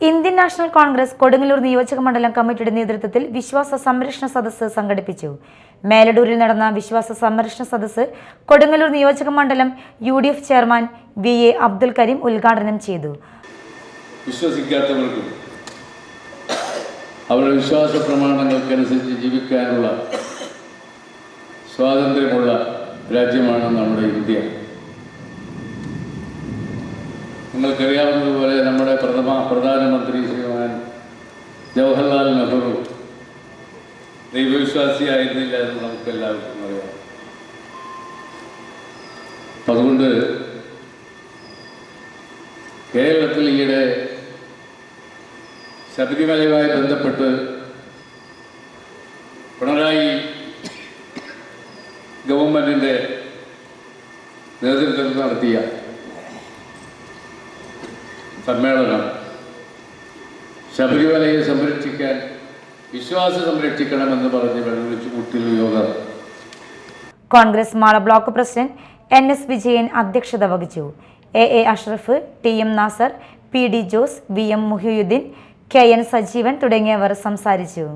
Indian national Congress Kodungallur നിയോജക മണ്ഡലം കമ്മിറ്റിയുടെ നേതൃത്വത്തിൽ വിശ്വാസ സംരക്ഷണ സദസ്സ് സംഘടിപ്പിച്ചു. മേലടൂരിൽ നടന്ന വിശ്വാസ സംരക്ഷണ സദസ്സ് കൊടുങ്ങല്ലൂർ നിയോജക മണ്ഡലം U D F chairman V A Abdul Kareem ഉദ്ഘാടനം ചെയ്തു. വിശ്വസിക്കാത്തവർക്കും അവരുടെ വിശ്വാസ പ്രമാണങ്ങൾക്കനുസരിച്ച് ജീവിക്കാനുള്ള സ്വാതന്ത്ര്യമുള്ള രാജ്യമാണ് നമ്മുടെ ഇന്ത്യ. നിങ്ങൾക്കറിയാവുന്നതുപോലെ നമ്മുടെ പ്രഥമ ജവഹർലാൽ നെഹ്റു. ദൈവവിശ്വാസിയായിരുന്നില്ല എന്ന് നമുക്ക് എല്ലാവർക്കും അറിയാം. അതുകൊണ്ട് കേരളത്തിൽ ഈയിടെ ശബരിമലയുമായി ബന്ധപ്പെട്ട് പിണറായി ഗവൺമെന്റിന്റെ നേതൃത്വത്തിൽ നടത്തിയ സമ്മേളനം ശബരിമലയെ സംരക്ഷിക്കാൻ വിശ്വാസം സംരക്ഷിക്കണമെന്ന് പറഞ്ഞ് വെള്ളിച്ചു കൂട്ടിയ യോഗം. Congress Mala block president N S Vijayan അധ്യക്ഷത വഹിച്ചു. A A Ashraf T M Nasar P D Jose V M Muhiyuddin K N Sajeevan തുടങ്ങിയവർ സംസാരിച്ചു.